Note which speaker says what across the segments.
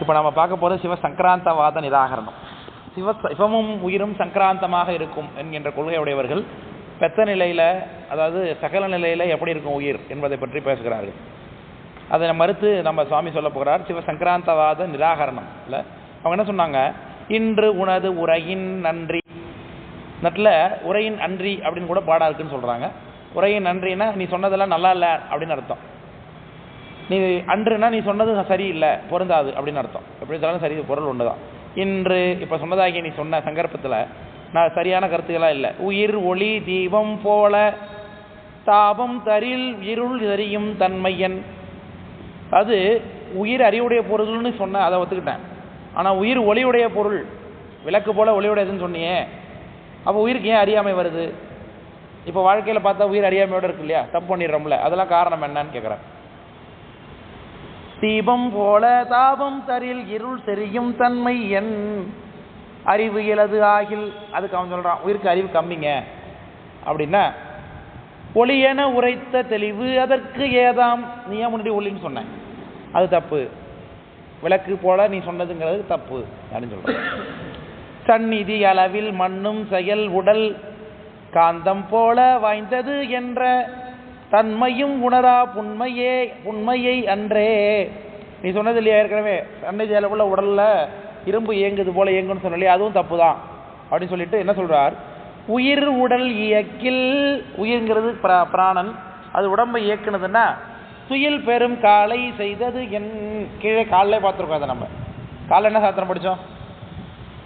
Speaker 1: இப்போ நம்ம பார்க்க போகிறது சிவ சங்கராந்தவாத நிராகரணம். சிவ சிவமும் உயிரும் சங்கராந்தமாக இருக்கும் என்கின்ற கொள்கையுடையவர்கள் பெத்த நிலையில அதாவது சகல நிலையில எப்படி இருக்கும் உயிர் என்பதை பற்றி பேசுகிறார்கள். அதை மறுத்து நம்ம சுவாமி சொல்ல போகிறார் சிவ சங்கராந்தவாத நிராகரணம். இல்லை அவங்க என்ன சொன்னாங்க? இன்று உனது உரையின் நன்றி. நட்டில் உரையின் நன்றி அப்படின்னு கூட பாடா இருக்குன்னு சொல்றாங்க. உரையின் நன்றினா நீ சொன்னதெல்லாம் நல்லா இல்லை அப்படின்னு அர்த்தம். நீ அன்றுனா நீ சொன்னது சரியில்லை பொருந்தாது அப்படின்னு அர்த்தம். எப்படி சொன்னாலும் சரி பொருள் ஒண்ணுதான். இன்று இப்போ சொன்னதாகி நீ சொன்ன சங்கற்பத்தில் நான் சரியான கருத்துக்களாக இல்லை. உயிர் ஒளி தீபம் போல தாபம் தரில் இருள் தெரியும் தன்மையன். அது உயிர் அறிவுடைய பொருள்னு சொன்ன அதை ஒத்துக்கிட்டேன். ஆனால் உயிர் ஒளியுடைய பொருள் விளக்கு போல ஒளியுடையதுன்னு சொன்னியே. அப்போ உயிருக்கு ஏன் அறியாமை வருது? இப்போ வாழ்க்கையில் பார்த்தா உயிர் அறியாமையோடு இருக்கு இல்லையா? தப்பு பண்ணிடுறோம்ல. அதெல்லாம் காரணம் என்னன்னு கேட்குறேன் தீபம் போல தாபம் தரில் இருள் தெரியும் தன்மை என். அறிவு இலது ஆகில். அதுக்கு அவன் சொல்றான் உயிருக்கு அறிவு கம்மிங்க. அப்படின்னா ஒளியென உரைத்த தெளிவு அதற்கு ஏதாம். நீ ஏன் முன்னாடி ஒளின்னு சொன்ன? அது தப்பு. விளக்கு போல நீ சொன்னதுங்கிறது தப்பு அப்படின்னு சொல்கிறேன் சந்நிதி அளவில் மண்ணும் செயல் உடல் காந்தம் போல வாய்ந்தது என்ற தன்மையும் உணரா புண்மையே புண்மையை அன்றே. நீ சொன்னது இல்லையா? ஏற்கனவே சந்நிதி ஜெயலபுள்ள உடலில் இரும்பு இயங்குது போல இயங்குன்னு சொன்னலையே அதுவும் தப்பு தான் அப்படின்னு சொல்லிட்டு என்ன சொல்கிறார் உயிர் உடல் இயக்கில் உயிர்ங்கிறது பிரா- பிராணன். அது உடம்பை இயக்குனதுன்னா துயில் பெரும் காலை செய்தது என் கீழே காலிலே பார்த்துருக்கோம் அதை நம்ம. காலைல என்ன சாத்திரம் படித்தோம்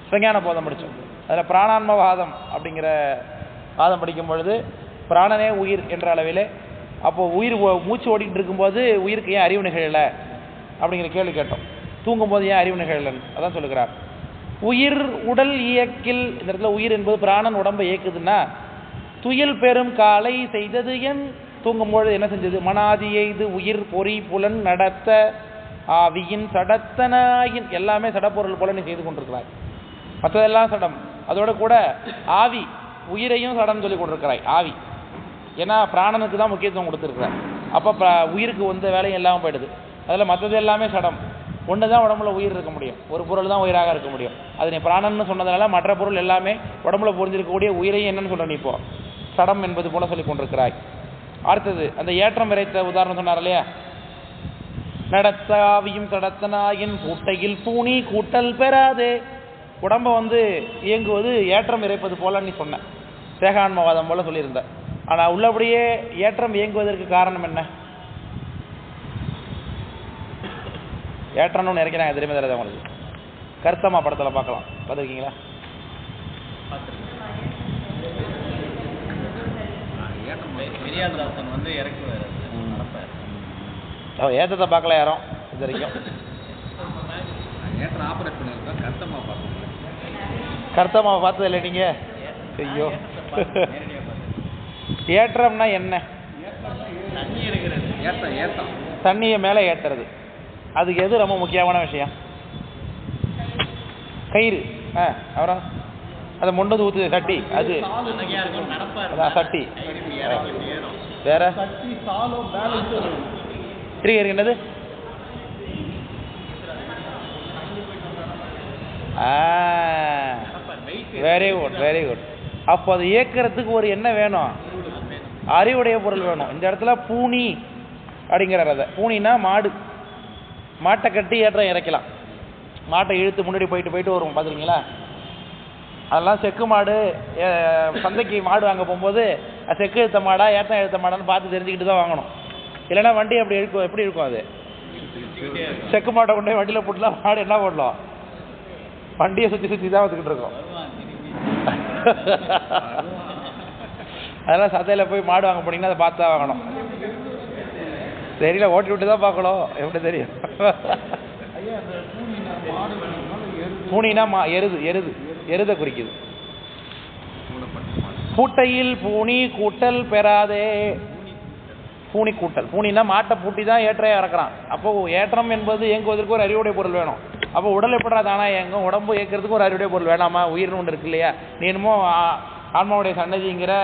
Speaker 1: சிவஞான போதம் படித்தோம் அதில் பிராணான்ம வாதம் அப்படிங்கிற வாதம் படிக்கும் பொழுது பிராணனே உயிர் என்ற அளவிலே அப்போ உயிர் ஓ- மூச்சு ஓடிக்கிட்டு இருக்கும்போது உயிருக்கு ஏன் அறிவு நிகழலை? அப்படிங்கிற கேள்வி கேட்டோம். தூங்கும்போது ஏன் அறிவு நிகழலன்னு அதான் சொல்லுகிறார். உயிர் உடல் இயக்கில் இந்த இடத்துல உயிர் என்பது பிராணன் உடம்பை இயக்குதுன்னா துயில் பெரும் காலை செய்தது என் தூங்கும்பொழுது என்ன செஞ்சது? மனாதி எய்து உயிர் பொறி புலன் நடத்த ஆவியின் சடத்தனாயின் எல்லாமே சடப்பொருள் போல நீ செய்து கொண்டிருக்கிறாய். மற்றதெல்லாம் சடம். அதோட கூட ஆவி உயிரையும் சடம் சொல்லி கொண்டிருக்கிறாய். ஆவி. ஏன்னா பிராணனுக்கு தான் முக்கியத்துவம் கொடுத்துருக்குறார். அப்போ உயிருக்கு வந்த வேலையும் இல்லாமல் போயிடுது. அதில் மற்றது எல்லாமே சடம். ஒன்று தான் உடம்புல உயிர் இருக்க முடியும். ஒரு பொருள் தான் உயிராக இருக்க முடியும். அது நீ பிராணன்னு சொன்னதுனால மற்ற பொருள் எல்லாமே உடம்புல புரிஞ்சிருக்கக்கூடிய உயிரையும் என்னன்னு சொல்ற நீ இப்போ. சடம் என்பது போல சொல்லி கொண்டிருக்கிறாய். அடுத்தது அந்த ஏற்றம் விரைத்த உதாரணம் சொன்னார் இல்லையா? நடத்தாவியும் தடத்தனாயின் கூட்டையில் பூணி கூட்டல் பெறாதே. உடம்ப வந்து இயங்குவது ஏற்றம் இறைப்பது போல நீ சொன்ன. தேகான்மவாதம் போல சொல்லியிருந்தேன் ஆனா உள்ளபடியே ஏற்றம் இயங்குவதற்கு காரணம் என்ன? ஏற்றம்னு ஒன்று தெரியுமா தெரியாத உங்களுக்கு? கருத்தம்மா படத்துல பார்க்கலாம். பார்த்துருக்கீங்களா?
Speaker 2: பெரியாதாசன் வந்து இறக்குவார்
Speaker 1: ஏற்றத்தை பார்க்கல யாரும் இது வரைக்கும்.
Speaker 2: ஏற்ற ஆப்ரேட் பண்ணியிருக்கோம் கஷ்டமாக பார்க்கணும்
Speaker 1: கருத்தம்மாவை பார்த்தது இல்லை நீங்க? ஐயோ. ஏற்றம்னா என்ன? தண்ணியை மேலே ஏத்துறது. அதுக்கு எது ரொம்ப முக்கியமான விஷயம்? கயிறு. ஆ அப்புறம் அதை முண்டது ஊத்து சட்டி அது. சட்டி. வேற?
Speaker 2: சட்டி சாலும் பேலன்ஸ்
Speaker 1: இருக்கு இருக்கு என்னது? வெரி குட் வெரி குட் அப்போ அதை இயக்கிறதுக்கு ஒரு என்ன வேணும். அறிவுடைய பொருள் வேணும். இந்த இடத்துல பூனி அப்படிங்கிற அதை. பூனினா மாடு. மாட்டை கட்டி ஏற்ற இறக்கலாம். மாட்டை இழுத்து முன்னாடி போயிட்டு போயிட்டு வரும் பார்த்துருக்கீங்களா? அதெல்லாம் செக்கு மாடு சந்தைக்கு மாடு வாங்க போகும்போது செக்கு இழுத்த மாடா ஏற்றம் இழுத்த மாடான்னு பார்த்து தெரிஞ்சுக்கிட்டு தான் வாங்கணும். இல்லைன்னா வண்டி அப்படி இழுக்கும் எப்படி இருக்கும் அது? செக்கு மாட்டை கொண்டு போய் வண்டியில் போட்டுலாம் மாடு என்ன பண்ணலாம் வண்டியை சுற்றி சுற்றி தான் வந்துக்கிட்டு இருக்கோம். அதெல்லாம் சந்தையில் போய் மாடு வாங்க போனீங்கன்னா அதை பார்த்து தான் வாங்கணும். தெரியல ஓட்டி விட்டு தான் பார்க்கணும். எப்படி தெரியும்? பூனினா மா எருது எருது எருதை குறிக்குது. பூட்டையில் பூனி கூட்டல் பெறாதே. பூனி கூட்டல். பூனினா மாட்டை பூட்டி தான் ஏற்ற இறக்குறான். அப்போ ஏற்றம் என்பது இயங்குவதற்கு ஒரு அறிவுடைய பொருள் வேணும். அப்போ உடல் எப்படா தானா இயங்கும்? உடம்பு இயக்கிறதுக்கு ஒரு அறிவுடைய பொருள் வேணாமா? உயிர்னு ஒன்று இருக்கு இல்லையா? நீ என்னமோ ஆன்மாவுடைய சன்னதிங்கிற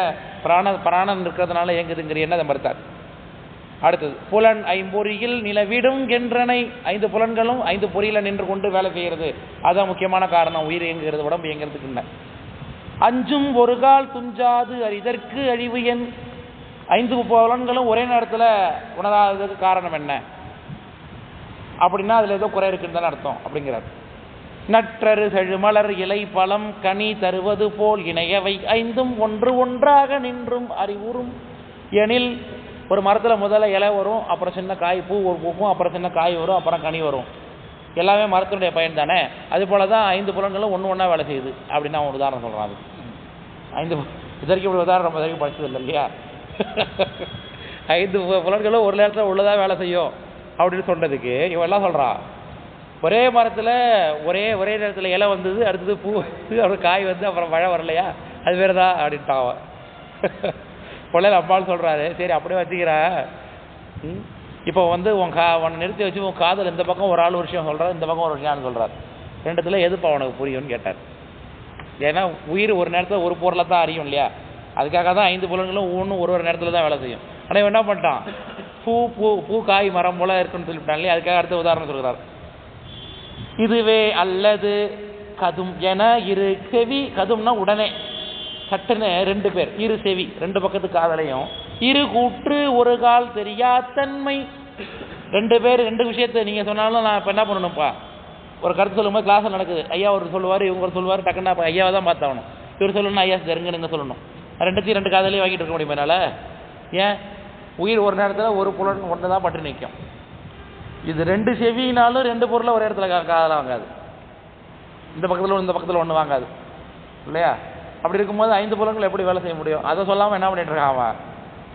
Speaker 1: பிராண பிராணன் இருக்கிறதுனால இயங்குதுங்கிற என்ன அதை மறுத்தார். அடுத்தது புலன் ஐம்பொறியில் நிலவிடும் கென்றனை ஐந்து புலன்களும் ஐந்து பொறியில நின்று கொண்டு வேலை செய்கிறது. அதான் முக்கியமான காரணம் உயிர் இயங்குகிறது உடம்பு இயங்குறதுக்கு அஞ்சும் ஒரு கால் துஞ்சாது இதற்கு அழிவு எண் ஐந்து புலன்களும் ஒரே நேரத்தில் உணராததுக்கு காரணம் என்ன? அப்படின்னா அதில் ஏதோ குறை இருக்குன்னு தானே அர்த்தம் அப்படிங்கிறார். நற்றரு செழுமலர் இலை பழம் கனி தருவது போல் இணையவை ஐந்தும் ஒன்று ஒன்றாக நின்றும் அறிவுறும். எனில் ஒரு மரத்தில் முதல்ல இலை வரும் அப்புறம் சின்ன காய் பூ ஒரு பூக்கும் அப்புறம் சின்ன காய் வரும் அப்புறம் கனி வரும். எல்லாமே மரத்தினுடைய பயன் தானே? அது போல தான் ஐந்து புலன்களும் ஒன்று ஒன்றா வேலை செய்யுது. அப்படின்னு அவன் ஒரு உதாரணம் சொல்கிறான் அது. ஐந்து இது வரைக்கும் இப்படி உதாரணம் நம்ம இது வரைக்கும் படிச்சது இல்லை இல்லையா? ஐந்து புலன்களும் ஒரு நேரத்தில் உள்ளதாக வேலை செய்யும் அப்படின்னு சொன்னதுக்கு இவன் எல்லாம் சொல்கிறான் ஒரே மரத்தில் ஒரே ஒரே நேரத்தில் இலை வந்தது அடுத்தது பூ வந்து அப்புறம் காய் வந்து அப்புறம் மழை வரலையா? அது வேறு தான் அப்படின்ட்டான் அவன். பிள்ளைல அப்பான்னு சொல்கிறாரு சரி அப்படியே வச்சுக்கிறேன். ம். இப்போ வந்து உன் கா உன்னை நிறுத்தி வச்சு உன் காதல் இந்த பக்கம் ஒரு ஆள் ஒரு விஷயம் சொல்கிறார் இந்த பக்கம் ஒரு விஷயம் சொல்கிறார் ரெண்டுத்தில் எதுப்பா உனக்கு புரியும்னு கேட்டார். ஏன்னா உயிர் ஒரு நேரத்தில் ஒரு பொருளை தான் அறியும் இல்லையா? அதுக்காக தான் ஐந்து புலன்களும் ஒன்று ஒரு ஒரு நேரத்தில் தான் வேலை செய்யும். ஆனால் இவன் என்ன பண்ணிட்டான்? பூ பூ பூ காய் மரம் போல இருக்குன்னு சொல்லிவிட்டான் இல்லையா? அதுக்காக அடுத்த உதாரணம் சொல்கிறார் இதுவே அல்லது கதும் என இரு செவி கதும்னா உடனே. சட்டுன்னு ரெண்டு பேர் இரு செவி ரெண்டு பக்கத்து காதலையும். இரு கூற்று ஒரு கால் தெரியா தன்மை. ரெண்டு பேர் ரெண்டு விஷயத்தை நீங்க சொன்னாலும் நான் இப்போ என்ன பண்ணணும்ப்பா? ஒரு கருத்து சொல்லும்போது கிளாஸ் நடக்குது. ஐயா ஒரு சொல்லுவார் இவங்க ஒரு சொல்லுவார் டக்குன்னு அப்போ ஐயாவை தான் பார்த்தாகணும் இவர் சொல்லணும் ஐயா தெருங்கன்னு சொல்லணும். ரெண்டுத்தையும் ரெண்டு காதலையும் வாங்கிட்டு இருக்க முடியுமா என்னால்? ஏன்? உயிர் ஒரு நேரத்தில் ஒரு புலன் ஒன்று தான் பட்டு நிற்கும் இது ரெண்டு செவினாலும் ரெண்டு பொருளை ஒரு இடத்துல காதல வாங்காது. இந்த பக்கத்தில் இந்த பக்கத்தில் ஒன்று வாங்காது. இல்லையா? அப்படி இருக்கும்போது ஐந்து புலன்கள் எப்படி வேலை செய்ய முடியும்? அதை சொல்லாமல் என்ன பண்ணிட்டு இருக்கான் அவன்?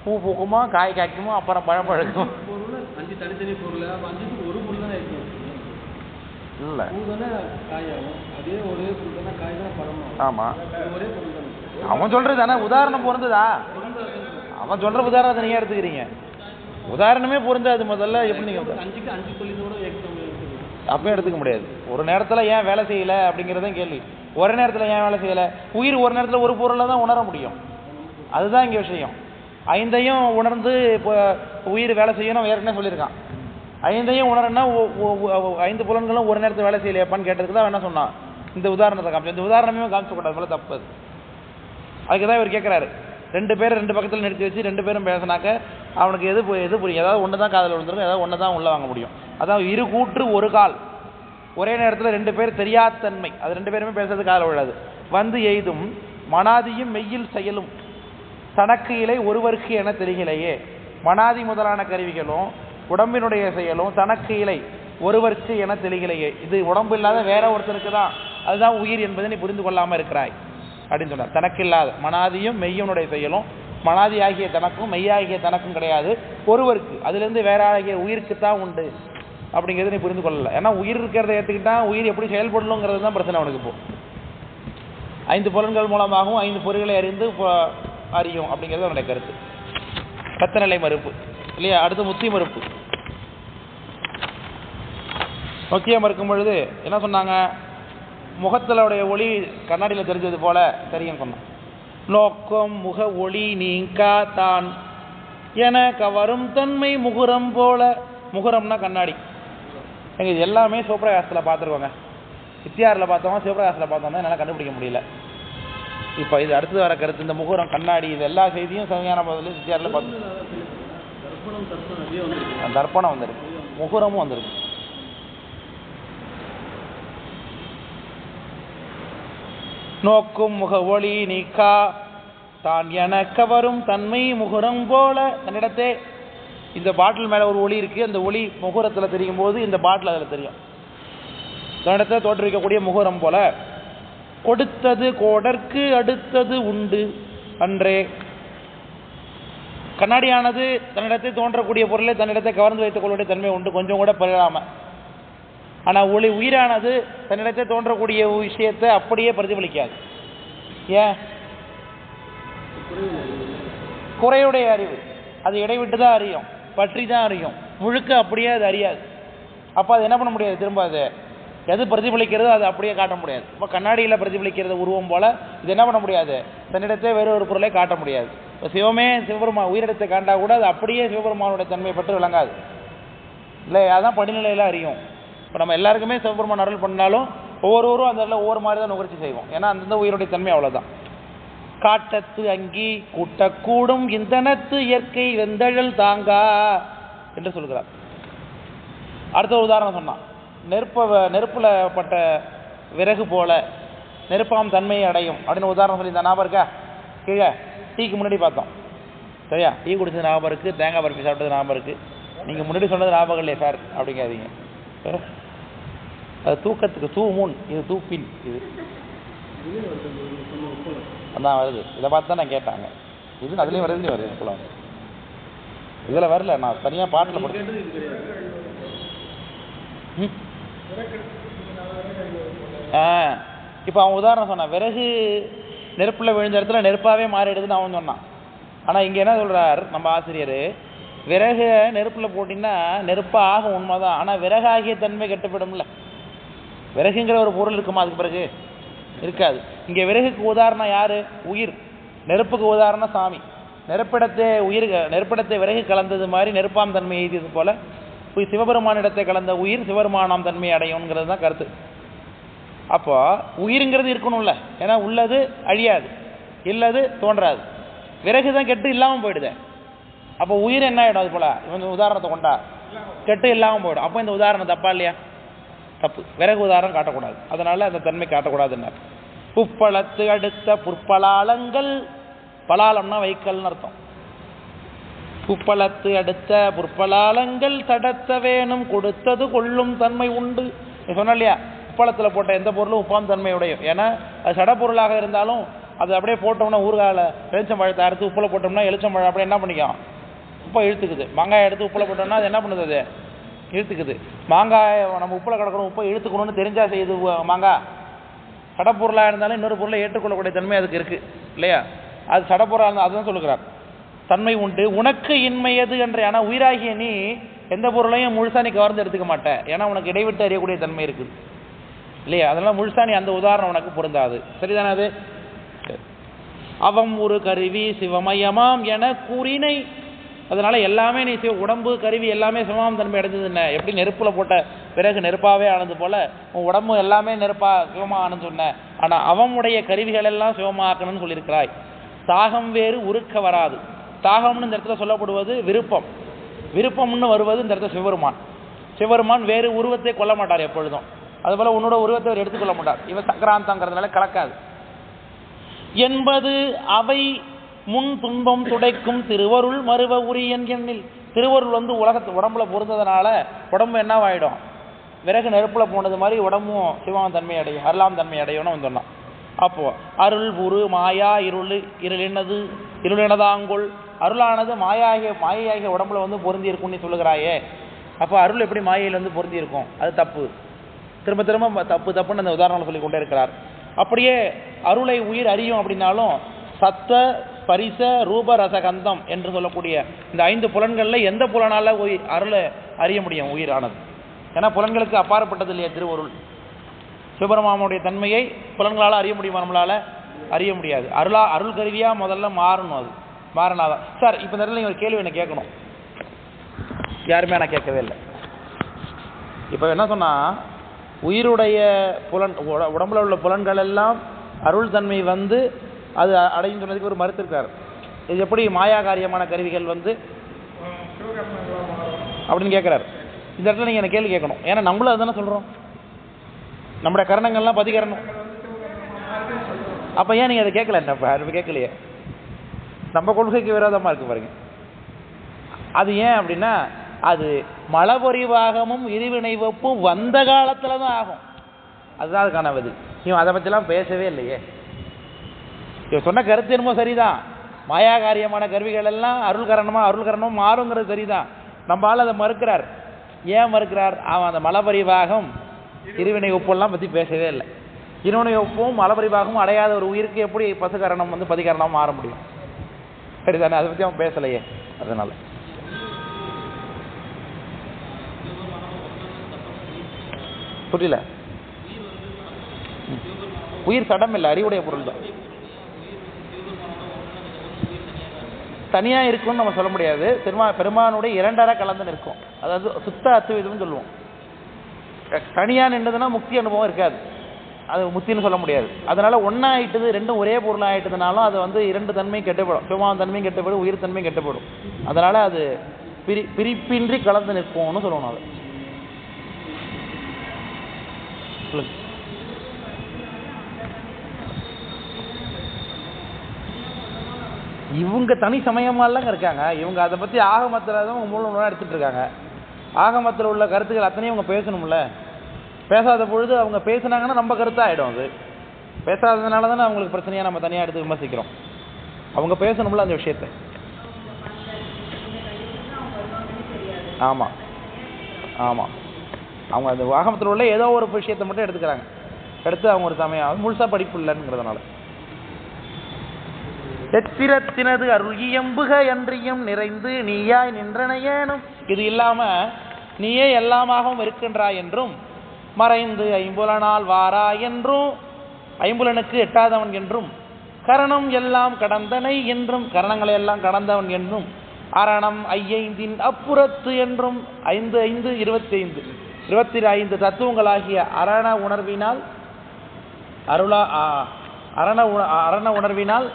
Speaker 1: பூ பூக்குமா காய் காய்க்குமா அப்புறம் பழம் பழுக்கும்?
Speaker 2: பொருள் அஞ்சு தனித்தனி பொருள் அப்ப அஞ்சுக்கு ஒரு பொருள் தானே இருக்கும்
Speaker 1: இல்லை.
Speaker 2: பூ தானே காயாகும். அதே ஒரே பொருள் தானே காய் தானே பழமாகும்
Speaker 1: ஆமாம்
Speaker 2: ஒரே பொருள்
Speaker 1: அவன் சொல்கிறது தானே உதாரணம் பொருந்துதா? அவன் சொல்கிற உதாரணத்தை நீங்கள் எடுத்துக்கிறீங்க. உதாரணமே பொருந்தாது முதல்ல எப்படி நீங்கள்
Speaker 2: அஞ்சுக்கு அஞ்சு இருக்குது
Speaker 1: அப்பயும் எடுத்துக்க முடியாது. ஒரு நேரத்தில் ஏன் வேலை செய்யலை அப்படிங்கிறதும் கேள்வி. ஒரு நேரத்தில் ஏன் வேலை செய்யலை? உயிர் ஒரு நேரத்தில் ஒரு பொருளை தான் உணர முடியும். அதுதான் இங்கே விஷயம். ஐந்தையும் உணர்ந்து இப்போ உயிர் வேலை செய்யணும் ஏற்கனவே சொல்லியிருக்கான். ஐந்தையும் உணரனா ஐந்து புலன்களும் ஒரு நேரத்தில் வேலை செய்யலையாப்பான்னு கேட்டதுக்கு தான் என்ன சொன்னான்? இந்த உதாரணத்தை காமிச்சு இந்த உதாரணமே காமிச்சக்கூடாது மேலே தப்பு அது. அதுக்கு தான் இவர் கேட்குறாரு ரெண்டு பேரும் ரெண்டு பக்கத்தில் நிறுத்தி வச்சு ரெண்டு பேரும் பேசினாக்க அவனுக்கு எது எது புரியும்? ஏதாவது ஒன்று தான் காதில் விழுந்துருக்கும் ஏதாவது ஒன்று தான் உள்ளே வாங்க முடியும். அதான் இரு கூற்று ஒரு கால். ஒரே நேரத்தில் ரெண்டு பேர் தெரியாத்தன்மை அது ரெண்டு பேருமே பேசுறது காதில் விழாது. வந்து எய்தும் மனாதியும் மெய்யில் செயலும். தனக்கு இலை ஒருவருக்கு என தெரிகிலையே. மனாதி முதலான கருவிகளும் உடம்பினுடைய செயலும் தனக்கு இலை ஒருவருக்கு என தெளிகிலையே இது உடம்பு இல்லாத வேற ஒருத்தருக்கு தான் அதுதான் உயிர் என்பதை நீ புரிந்து கொள்ளாமல் இருக்கிறாய். அப்படின்னு சொன்னார். தனக்கு இல்லாத மனாதியும் மெய்யனுடைய செயலும் மனாதி ஆகிய தனக்கும் மெய்யாகிய தனக்கும் கிடையாது. ஒருவருக்கு அதுலேருந்து வேற ஆகிய உயிருக்கு தான் உண்டு. அப்படிங்கிறது நீ புரிந்து கொள்ளல. ஏன்னா உயிர் இருக்கிறத ஏற்றுக்கிட்டா உயிர் எப்படி செயல்படணுங்கிறது தான் பிரச்சனை அவனுக்கு இப்போ. ஐந்து புலன்கள் மூலமாகவும் ஐந்து பொறிகளை அறிந்து அறியும் அப்படிங்கிறது அவனுடைய கருத்து. கத்தநிலை மறுப்பு இல்லையா? அடுத்து முத்தி மறுப்பு. முக்கிய மறுக்கும் பொழுது என்ன சொன்னாங்க? முகத்திலுடைய ஒளி கண்ணாடியில் தெரிஞ்சது போல தெரியும் சொன்னான். நோக்கம் முக ஒளி நீங்கா தான். என கவரும் தன்மை முகுரம் போல. முகுரம்னா கண்ணாடி. எங்க இது எல்லாமே சிவபிரகாசத்தில் பார்த்துருக்கோங்க. சித்தியாரில் பார்த்தோமா சிவபிரகாசத்தில் பார்த்தோமா என்னால் கண்டுபிடிக்க முடியல. இப்போ இது அடுத்தது வர கருத்து இந்த முகுரம் கண்ணாடி இது எல்லா செய்தியும் சிவஞான பதில் சித்தியாரில் பார்த்து
Speaker 2: தர்ப்பணம் வந்திருக்கு.
Speaker 1: முகுரமும் வந்திருக்கு. நோக்கும் முக ஒளி நீக்கா. தான் என கவரும் தன்மை முகுரம் போல. தன்னிடத்தே இந்த பாட்டில் மேலே ஒரு ஒளி இருக்கு. அந்த ஒளி முகூரத்தில் தெரியும் போது இந்த பாட்டில் அதில் தெரியும். தன்னிடத்தை தோற்றுவிக்கக்கூடிய முகுரம் போல. கொடுத்தது கோடற்கு அடுத்தது உண்டு அன்றே. கண்ணாடியானது தன்னிடத்தை தோன்றக்கூடிய பொருளை தன்னிடத்தை கவர்ந்து வைத்துக் கொள்ளக்கூடிய தன்மை உண்டு. கொஞ்சம் கூட பெறாமல் ஆனால் ஒளி உயிரானது தன்னிடத்தை தோன்றக்கூடிய விஷயத்தை அப்படியே பிரதிபலிக்காது. ஏன்? குறையுடைய அறிவு. அது இடைவிட்டு தான் அறியும். பற்றி தான் அறியும். முழுக்க அப்படியே அது அறியாது. அப்போ அது என்ன பண்ண முடியாது திரும்ப அது? எது பிரதிபலிக்கிறதோ அது அப்படியே காட்ட முடியாது. இப்போ கண்ணாடியில் பிரதிபலிக்கிறது உருவம் போல் இது என்ன பண்ண முடியாது? தன்னிடத்தே வேறு ஒரு பொருளை காட்ட முடியாது. இப்போ சிவமே சிவபெருமா உயிரிடத்தை காண்டா கூட அது அப்படியே சிவபெருமானுடைய தன்மை பற்றி விளங்காது. இல்லை அதான் படிநிலையில் அறியும். இப்போ நம்ம எல்லாருக்குமே சிவபெருமான் அருள் பண்ணாலும் ஒவ்வொருவரும் அந்த இடத்துல ஒவ்வொரு மாதிரி தான் நுகர்ச்சி செய்வோம். ஏன்னா அந்தந்த உயிருடைய தன்மை அவ்வளவுதான். காட்டத்து அங்கி கூட்டக்கூடும் இந்தனத்து இயற்கை வெந்தழல் தாங்கா என்று சொல்கிறார். அடுத்த ஒரு உதாரணம் சொன்னான். நெருப்ப நெருப்பில் பட்ட விறகு போல நெருப்பாம் தன்மையை அடையும் அப்படின்னு உதாரணம் சொல்லி ஞாபகம் இருக்கா? கீழே டீக்கு முன்னாடி பார்த்தோம். சரியா? டீ குடிச்சது ஞாபகம் இருக்கு தேங்காய் பருப்பி சாப்பிட்டது ஞாபகம் இருக்கு. நீங்க முன்னாடி சொன்னது ஞாபகம் இல்லையா சார் அப்படிங்காதீங்க. அது தூக்கத்துக்கு தூ மூன் இது தூப்பின் இது. அதான் வருது. இதை பார்த்து தான் நான் கேட்டாங்க இது அதுலேயும் வருது வருது குளம் இதில் வரல நான் தனியாக பாட்டில் ம். ஆ. இப்போ அவன் உதாரணம் சொன்னான் விறகு நெருப்புல விழுந்த இடத்துல நெருப்பாவே மாறிடுதுன்னு அவன் சொன்னான். ஆனா இங்க என்ன சொல்றார் நம்ம ஆசிரியர்? விறகு நெருப்புல போட்டீங்கன்னா நெருப்பா ஆகும் உண்மைதான். ஆனா விறகாகிய தன்மை கெட்டுவிடும்ல விறகுங்கிற ஒரு பொருள் இருக்குமா? அதுக்கு பிறகு இருக்காது. இங்கே விறகுக்கு உதாரணம் யார்? உயிர். நெருப்புக்கு உதாரணம் சாமி. நெருப்பிடத்தை உயிர் நெருப்பிடத்தை விறகு கலந்தது மாதிரி நெருப்பாம் தன்மை எய்தியது போல உயிர் சிவபெருமானிடத்தை கலந்த உயிர் சிவபெருமானாம் தன்மை அடையும்ங்கிறது தான் கருத்து. அப்போ உயிருங்கிறது இருக்கணும்ல. ஏன்னா உள்ளது அழியாது. இல்லது தோன்றாது. விறகு தான் கெட்டு இல்லாமல் போயிடுது. அப்போ உயிர் என்ன ஆகிடும் அது போல்? இவன் உதாரணத்தை கொண்டா. கெட்டு இல்லாமல் போயிடும். அப்போ இந்த உதாரணம் தப்பா இல்லையா? தப்பு. விறகு உதாரணம் காட்டக்கூடாது. அதனால அந்த தன்மை காட்டக்கூடாதுன்னார். புப்பளத்து அடுத்த புற்பலாளங்கள் பலாலம்னா வைக்கல்னு அர்த்தம். புப்பளத்து அடுத்த புற்பலாளங்கள் தடத்த வேணும் கொடுத்தது கொள்ளும் தன்மை உண்டு. சொன்ன இல்லையா? உப்பளத்தில் போட்ட எந்த பொருளும் உப்பாம் தன்மையுடையும் ஏன்னா அது சடப்பொருளாக இருந்தாலும் அது அப்படியே போட்டோம்னா ஊறுகால பழத்தை அறுத்து உப்புல போட்டோம்னா எலுச்சம்பழம் அப்படியே என்ன பண்ணிக்கும்? உப்பை இழுத்துக்குது. மங்காய் எடுத்து உப்புல போட்டோம்னா அது என்ன பண்ணுது அது? இழுத்துக்குது. மாங்காய் நம்ம உப்பில் கிடக்கணும் உப்பை இழுத்துக்கணும்னு தெரிஞ்சா செய்யுது உ- மாங்காய் சடப்பொருளாக இருந்தாலும் இன்னொரு பொருளை ஏற்றுக்கொள்ளக்கூடிய தன்மை அதுக்கு இருக்குது இல்லையா? அது சடப்பொருளாக இருந்தால் அதுதான் சொல்லுகிறார். தன்மை உண்டு. உனக்கு இன்மை எது என்ற ஆனால் உயிராகிய நீ எந்த பொருளையும் முழுசாக நீ கவர்ந்து எடுத்துக்க மாட்டேன் ஏன்னா உனக்கு இடைவிட்டு அறியக்கூடிய தன்மை இருக்குது. இல்லையா? அதெல்லாம் முழுசா நீ அந்த உதாரணம் உனக்கு பொருந்தாது. சரிதானே அது? சரி. அவம் ஒரு கருவி சிவமயமாம் என கூறினை அதனால எல்லாமே நீ உடம்பு கருவி எல்லாமே சிவமாம் தன்மை அடைஞ்சது என்ன எப்படி நெருப்புல போட்ட பிறகு நெருப்பாகவே ஆனது போல உன் உடம்பு எல்லாமே நெருப்பா சிவமாக ஆனது சொன்ன. ஆனால் அவனுடைய கருவிகள் எல்லாம் சிவமாக்கணும்னு சொல்லியிருக்கிறாய். தாகம் வேறு உருக்க வராது. தாகம்னு இந்த இடத்துல சொல்லப்படுவது விருப்பம். விருப்பம்னு வருவது இந்த இடத்துல சிவபெருமான். சிவபெருமான் வேறு உருவத்தை கொல்ல மாட்டார் எப்பொழுதும். அதுபோல உன்னோட உருவத்தை அவர் எடுத்துக்கொள்ள மாட்டார். இவன் சக்கராந்தங்கிறதுனால கலக்காது. என்பது அவை முன் துன்பம் துடைக்கும் திருவருள் மறுவ உரியன் எண்ணில் திருவருள் வந்து உலகத்து உடம்புல பொருந்ததுனால உடம்பு என்னவாயிடும்? விறகு நெருப்புல போனது மாதிரி உடம்பும் சிவம் தன்மை அடையும் அருளாம் தன்மை அடையும்னு அவன் சொன்னான். அப்போ அருள் உரு மாயா இருள் இருளினது இருளினதாங்குள் அருளானது மாயாகிய மாயையாகிய உடம்புல வந்து பொருந்தி இருக்கும்னு நீ சொல்லுகிறாயே. அப்போ அருள் எப்படி மாயையில் வந்து பொருந்தி இருக்கும் அது தப்பு. திரும்ப திரும்ப தப்பு தப்புன்னு அந்த உதாரணம் சொல்லி கொண்டே இருக்கிறார். அப்படியே அருளை உயிர் அறியும் அப்படின்னாலும் சத்த பரிச ரூப ரசகந்தம் என்று சொல்லக்கூடிய இந்த ஐந்து புலன்கள்ல எந்த புலனால உயிர் அருளை அறிய முடியும்? உயிரானது. ஏன்னா புலன்களுக்கு அப்பாற்பட்டது இல்லையா திருவருள்? சிவபெருமானுடைய தன்மையை புலன்களால் அறிய முடியுமா நம்மளால? அறிய முடியாது. அருளா அருள் கருவியா முதல்ல மாறணும் அது. மாறினாதான். சார் இப்போ இந்த இடத்துல நீங்க ஒரு கேள்வி என்ன கேட்கணும். யாருமே நான் கேட்கவே இல்லை. இப்போ என்ன சொன்னா உயிருடைய புலன் உட- உடம்புல உள்ள புலன்கள் எல்லாம் அருள் தன்மை வந்து அது அடையும் சொன்னதுக்கு ஒரு மறுத்திருக்கார் இது எப்படி மாயா காரியமான கருவிகள் வந்து அப்படின்னு கேட்குறாரு இந்த இடத்துல நீங்கள் என்ன கேள்வி கேட்கணும். ஏன்னா நம்மளும் அதுதானே சொல்கிறோம் நம்முடைய கரணங்கள்லாம் பதிகரணும். அப்போ ஏன் நீங்கள் அதை கேட்கல? என்ன இப்போ கேட்கலையே. நம்ம கொள்கைக்கு விரோதமாக இருக்கு பாருங்க. அது ஏன் அப்படின்னா அது மலபொறிவாகமும் இருவினை வப்பும் வந்த காலத்தில் தான் ஆகும். அதுதான் அதுக்கான பதில். இவன் அதை பற்றிலாம் பேசவே இல்லையே. இவன் சொன்ன கருத்து என்னமோ சரிதான். மாயா காரியமான கருவிகள் எல்லாம் அருள் கரணமா அருள் கரணமா மாறுங்கிறது சரிதான். நம்ம ஆள் அதை மறுக்கிறார். ஏன் மறுக்கிறார்? அவன் அந்த மலபரிவாகம் இருவினை ஒப்பெல்லாம் பற்றி பேசவே இல்லை. இருவினை ஒப்பும் மலபரிவாகமும் அடையாத ஒரு உயிருக்கு எப்படி பசுகரணம் வந்து பதிகரணம் மாற முடியும்? சரிதானே? அதை பற்றி அவன் பேசலையே. அதனால. புரியல? உயிர் சடம் இல்லை அறிவுடைய பொருள் தான் தனியாக இருக்கும்னு நம்ம சொல்ல முடியாது. பெருமா பெருமானுடைய இரண்டரை கலந்து நிற்கும். அதாவது சுத்த அத்துவிதம்னு சொல்லுவோம். தனியாக நின்றதுன்னா முக்தி அனுபவம் இருக்காது. அது முத்தின்னு சொல்ல முடியாது. அதனால ஒன்றா ஆயிட்டது ரெண்டும் ஒரே பொருளாக ஆயிட்டதுனாலும் அது வந்து இரண்டு தன்மையும் கெட்டுப்படும். சிவமான தன்மையும் கெட்டுப்படும் உயிர் தன்மையும் கெட்டுப்படும். அதனால அது பிரி பிரிப்பின்றி கலந்து நிற்கும்னு சொல்லணும் அது. இவங்க தனி சமயமாலாம் இருக்காங்க. இவங்க அதை பற்றி ஆகமத்தில் தான் மூலம் நூலாக எடுத்துகிட்டு இருக்காங்க. ஆகமத்தில் உள்ள கருத்துக்கள் அத்தனையும் அவங்க பேசணும்ல? பேசாத பொழுது அவங்க பேசுனாங்கன்னா நம்ம கருத்தாக ஆகிடும் அது. பேசாததுனால தானே அவங்களுக்கு பிரச்சனையாக நம்ம தனியாக எடுத்து விமர்சிக்கிறோம். அவங்க பேசணும்ல அந்த விஷயத்த. ஆமாம் ஆமாம் அவங்க அந்த ஆகமத்தில் உள்ள ஏதோ ஒரு விஷயத்தை மட்டும் எடுத்துக்கிறாங்க. எடுத்து அவங்க ஒரு சமயம். முழுசாக படிப்பு இல்லைங்கிறதுனால. எத்திரத்தினது அருகியம்புக என்றியும் நிறைந்து நீயாய் நின்றனையேனும். இது இல்லாம நீயே எல்லாமாகவும் இருக்கின்றாய் என்றும் மறைந்து ஐம்புலனால் வாரா என்றும் ஐம்புலனுக்கு எட்டாதவன் என்றும் கரணம் எல்லாம் கடந்தனை என்றும் கரணங்களை எல்லாம் கடந்தவன் என்றும் அரணம் ஐயைந்தின் அப்புறத்து என்றும் ஐந்து ஐந்து இருபத்தி ஐந்து இருபத்தி ஐந்து தத்துவங்களாகிய அரண உணர்வினால் அருளா ஆ, அரண உண அரண உணர்வினால்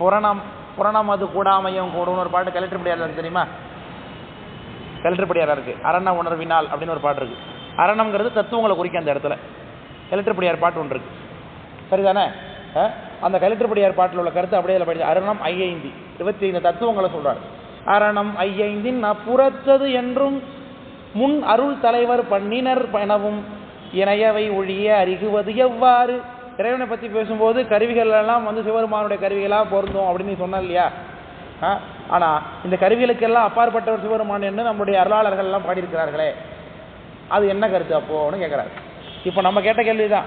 Speaker 1: புரணம் புரணம் அது கூடாமையும் கூடும் ஒரு பாட்டு கலெக்டர்படியாரில் இருக்கு தெரியுமா? கலெக்டர் இருக்கு. அரண உணர்வினால் அப்படின்னு ஒரு பாட்டு இருக்கு. அரணம்ங்கிறது தத்துவங்களை குறிக்க அந்த இடத்துல. கலெக்டர்படியார் பாட்டு ஒன்று இருக்கு. சரிதானே? அந்த கலெக்டர்படியார் பாட்டில் உள்ள கருத்து அப்படியே இதுல படிச்சு அரணம் ஐயைந்தி. இருபத்தி ஐந்து தத்துவங்களை சொல்கிறார் அரணம் ஐயைந்தின் அப்புறத்தது என்றும் முன் அருள் தலைவர் பண்ணினர் எனவும் இணையவை ஒழிய அறிகுவது எவ்வாறு? இறைவனை பற்றி பேசும்போது கருவிகள் எல்லாம் வந்து சிவபெருமானுடைய கருவிகளாக பொருந்தும் அப்படின்னு நீ சொன்ன இல்லையா? ஆ? ஆனா இந்த கருவிகளுக்கெல்லாம் அப்பாற்பட்டவர் சிவபெருமான் என்று நம்முடைய அருளாளர்கள் எல்லாம் பாடியிருக்கிறார்களே. அது என்ன கருத்து அப்போன்னு கேட்குறாரு இப்போ நம்ம கேட்ட கேள்விதான்.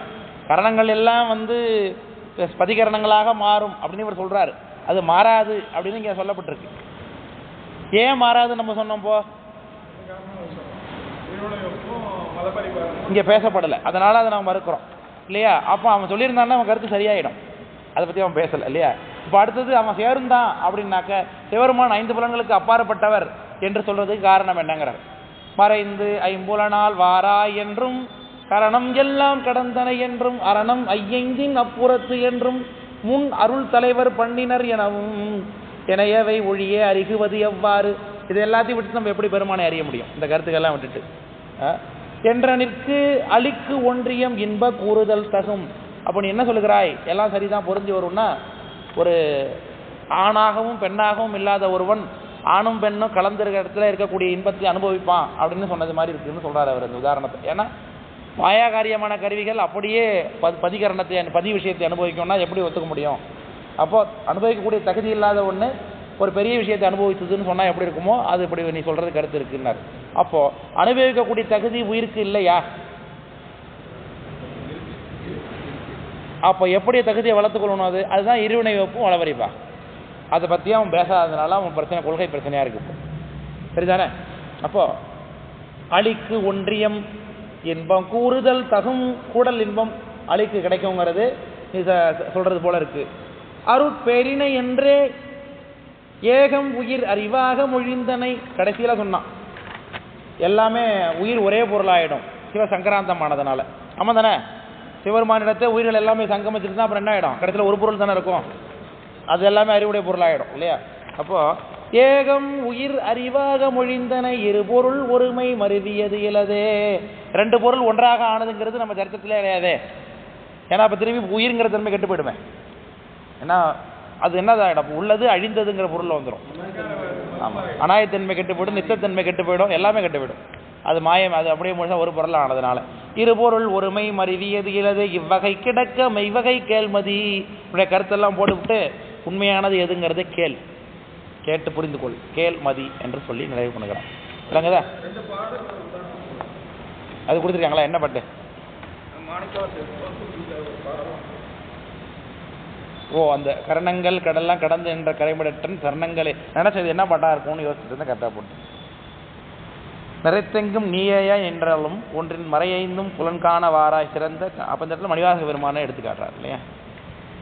Speaker 1: கரணங்கள் எல்லாம் வந்து ஸ்பதிகரணங்களாக மாறும் அப்படின்னு இவர் சொல்றாரு. அது மாறாது அப்படின்னு இங்க சொல்லப்பட்டிருக்கு. ஏன் மாறாது நம்ம சொன்னோம் போ? இங்க பேசப்படலை. அதனால அதை நம்ம மறுக்கிறோம். இல்லையா? அப்போ அவன் சொல்லியிருந்தான்னா அவன் கருத்து சரியாயிடும். அதை பத்தி அவன் பேசல இல்லையா? இப்போ அடுத்தது அவன் சேர்ந்தான் அப்படின்னாக்க சிவருமான் ஐந்து புலன்களுக்கு அப்பாற்பட்டவர் என்று சொல்றதுக்கு காரணம் என்னங்கிறார். மறைந்து ஐம்புலனால் வாரா என்றும் கரணம் எல்லாம் கடந்தன என்றும் அரணம் ஐயைந்தின் அப்புறத்து என்றும் முன் அருள் தலைவர் பண்ணினர் எனவும் இணையவை ஒழிய அறிகுவது எவ்வாறு? இது எல்லாத்தையும் விட்டு நம்ம எப்படி பெருமானை அறிய முடியும்? இந்த கருத்துக்கெல்லாம் விட்டுட்டு. என்றனிற்கு அழிக்கு ஒன்றியம் இன்ப கூறுதல் தகும். அப்போ நீ என்ன சொல்லுகிறாய்? எல்லாம் சரிதான் பொருந்தி வரும்னா ஒரு ஆணாகவும் பெண்ணாகவும் இல்லாத ஒருவன் ஆணும் பெண்ணும் கலந்துருக்க இடத்துல இருக்கக்கூடிய இன்பத்தை அனுபவிப்பான் அப்படின்னு சொன்னது மாதிரி இருக்குன்னு சொல்கிறார் அவர் அந்த உதாரணத்தை. ஏன்னா மாயாகாரியமான கருவிகள் அப்படியே ப பதிகரணத்தை பதி விஷயத்தை அனுபவிக்கும்னா எப்படி ஒத்துக்க முடியும்? அப்போ அனுபவிக்கக்கூடிய தகுதி இல்லாத ஒன்று ஒரு பெரிய விஷயத்தை அனுபவித்ததுன்னு சொன்னால் எப்படி இருக்குமோ அது இப்படி நீ சொல்கிறது கருத்து இருக்குன்னார். அப்போ அனுபவிக்கக்கூடிய தகுதி உயிருக்கு இல்லையா? அப்போ எப்படி தகுதியை வளர்த்துக்கொள்ளணும் அது? அதுதான் இருவினை வைப்பும் வளவரிப்பா அதை பற்றி அவன் பேசாததுனால அவன் பிரச்சனை கொள்கை பிரச்சனையாக இருக்கு இப்போ. சரிதானே? அப்போ அழிக்கு ஒன்றியம் இன்பம் கூறுதல் தகும் கூடல் இன்பம் அழிக்கு கிடைக்குங்கிறது நீ சொல்றது போல இருக்கு. அருட்பெரினை என்றே ஏகம் உயிர் அறிவாக மொழிந்தனை கடைசியில சொன்னான். எல்லாமே உயிர் ஒரே பொருளாயிடும். சிவ சங்கராந்தமானதுனால ஆமாம் தானே? சிவருமானிடத்தை உயிர்கள் எல்லாமே சங்கமிச்சிட்டு தான் அப்புறம் என்ன ஆகிடும் கடைசியில் ஒரு பொருள் தானே இருக்கும். அது எல்லாமே அறிவுடைய பொருளாயிடும் இல்லையா? அப்போது ஏகம் உயிர் அறிவாக மொழிந்தன இரு பொருள் ஒருமை மருவியது இலதே. ரெண்டு பொருள் ஒன்றாக ஆனதுங்கிறது நம்ம சரித்திரத்திலே கிடையாதே. ஏன்னா இப்போ திரும்பி உயிர்ங்கிற தன்மை கெட்டு போயிடுமே. ஏன்னா அது என்னதாயிடும்? அப்ப உள்ளது அழிந்ததுங்கிற பொருள் வந்துடும் ஆமா. அநாயத்தன்மை கெட்டு போயிடும் நித்தத்தன்மை கெட்டு போயிடும் எல்லாமே கெட்டு போயிடும் அது மாயம் அது அப்படியே முழுசா ஒரு பொருள் ஆனதுனால. இருபொருள் ஒருமை மருவியது இலது இவ்வகை கிடக்க மெய்வகை கேள்மதி. உடைய கருத்தெல்லாம் போட்டுவிட்டு உண்மையானது எதுங்கிறது கேள். கேட்டு புரிந்து கொள் கேள் மதி என்று சொல்லி நிறைவு பண்ணுகிறான். விளங்குதா? அது கொடுத்துருக்காங்களா? என்ன பாட்டு? ஓ அந்த கரணங்கள் கடல்லாம் கடந்து என்ற கரைமடற்றன் சரணங்களை. நினைச்சது என்ன பாட்டா இருக்கும்னு யோசிச்சுட்டு இருந்தா கரெக்டாக போட்டேன் நிறைத்தெங்கும் நீயேயா என்றாலும் ஒன்றின் மறையைந்தும் புலன்கான வாராய் சிறந்த அப்போ இந்த இடத்துல மணிவாசக பெருமானை எடுத்து காட்டுறாரு இல்லையா?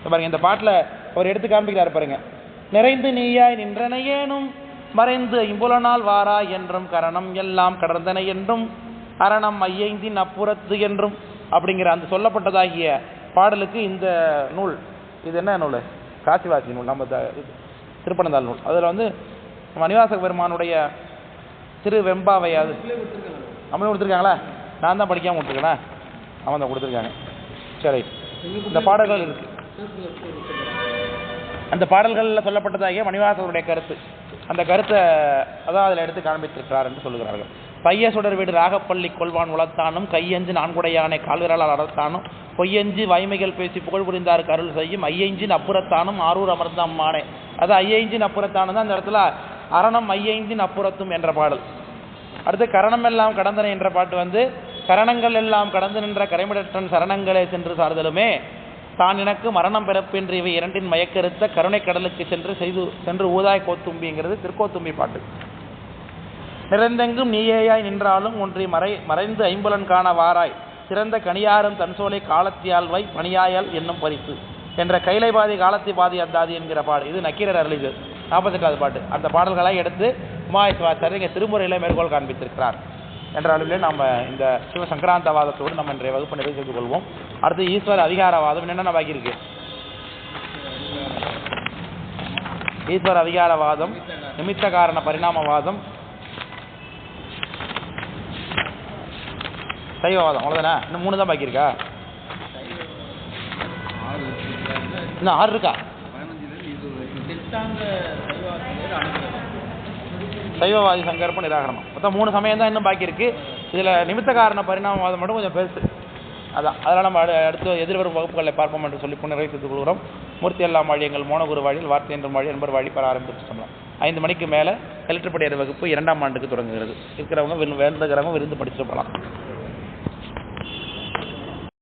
Speaker 1: பாருங்க இந்த பாட்டுல அவர் எடுத்து காண்பிக்கிறார் பாருங்க. நிறைந்து நீயாய் நின்றனையேனும் மறைந்து ஐம்புலனால் வாராய் என்றும் கரணம் எல்லாம் கடந்தனை என்றும் அரணம் ஐயைந்தின் அப்புறத்து என்றும் அப்படிங்கிற அந்த சொல்லப்பட்டதாகிய பாடலுக்கு இந்த நூல் இது என்ன நூல்? காசிவாசி நூல் நம்ம திருப்பனந்தாள் நூல். அதில் வந்து மணிவாச பெருமானுடைய திரு வெம்பாவையாது நம்மளும் கொடுத்துருக்காங்களா? நான் தான் படிக்காமல் கொடுத்துருக்கேனா? அவன் தான் கொடுத்துருக்காங்க. சரி. இந்த பாடல்கள் இருக்கு அந்த பாடல்களில் சொல்லப்பட்டதாகிய மணிவாசகருடைய கருத்து. அந்த கருத்தை அதான் அதில் எடுத்து காண்பித்திருக்கிறார் என்று சொல்லுகிறார்கள். பைய சுடர் வீடு ராகப்பள்ளி கொள்வான் உளத்தானும் கையஞ்சு நான்குடையானை கால்விரலால் அடர்த்தானும் பொய்யஞ்சு வாய்மைகள் பேசி புகழ் புரிந்தாருக்கு அருள் செய்யும் ஐயஞ்சின் அப்புறத்தானும் ஆரூர் அமர்ந்த அம்மானே அது ஐயஞ்சின் அப்புறத்தானு தான் அந்த இடத்துல அரணம் ஐயஞ்சின் அப்புறத்தும் என்ற பாடல். அடுத்து கரணம் எல்லாம் கடந்தன என்ற பாட்டு வந்து கரணங்கள் எல்லாம் கடந்து நின்ற கரைமிடற்றன் சரணங்களே சென்று சார்தலுமே தான் எனக்கு மரணம் பிறப்பின்றி இவை இரண்டின் மயக்கருத்த கருணை கடலுக்கு சென்று செய்து சென்று ஊதாய் கோத்தும்பிங்கிறது திருக்கோத்தும்பி பாட்டு. நிறைந்தெங்கும் நீயேயாய் நின்றாலும் ஒன்றை மறை மறைந்து ஐம்பலன் காண வாராய். சிறந்த கனியாரும் தன்சோலை காலத்தியால் வை பணியாயல் என்னும் பரிசு. என்ற கைலை பாதி காலத்தை பாதி அத்தாதி என்கிற பாடு. இது நக்கீரர் அருளிது நாற்பத்தெட்டாவது பாட்டு. அந்த பாடல்களை எடுத்து உமாயஸ்வாச்சாரியர் இங்கே திருமுறையில் மேற்கோள் காண்பித்திருக்கிறார். என்ற அளவிலே நாம் இந்த சிவ சங்கராந்தவாதத்தோடு நம்ம இன்றைய வகுப்பு நிறைவு செய்து கொள்வோம். அடுத்து ஈஸ்வர அதிகாரவாதம் என்னென்ன பாக்கி இருக்கு? ஈஸ்வர அதிகாரவாதம் நிமித்த காரண பரிணாமவாதம் சைவவாதம் அவ்வளோதானே இன்னும் மூணு தான் பாக்கி இருக்கா இன்னும் ஆறு இருக்கா? சைவவாதி சங்கற்பம் நிராகரணம். மொத்தம் மூணு சமயம் தான் இன்னும் பாக்கி இருக்கு இதுல நிமித்த காரண பரிணாமவாதம் மட்டும் கொஞ்சம் பெருசு. அதான். அதெல்லாம் நம்ம அடு- அடுத்து எதிர்வரும் வகுப்புகளை பார்ப்போம் என்று சொல்லி நிறைவு செய்து கொள்கிறோம். மூர்த்தி எல்லாம் வாழி எங்கள் மோனகுரு வாழியில் வார்த்தை என்ற வழி என்பர் வாழி பெற ஆரம்பிச்சு சொல்லலாம் ஐந்து மணிக்கு மேலே எலக்ட்ரிபடியர் வகுப்பு இரண்டாம் ஆண்டுக்கு தொடங்குகிறது. இருக்கிறவங்க விரு- வேண்டுகிறவங்க விருந்து படிச்சுட்டு போகலாம்.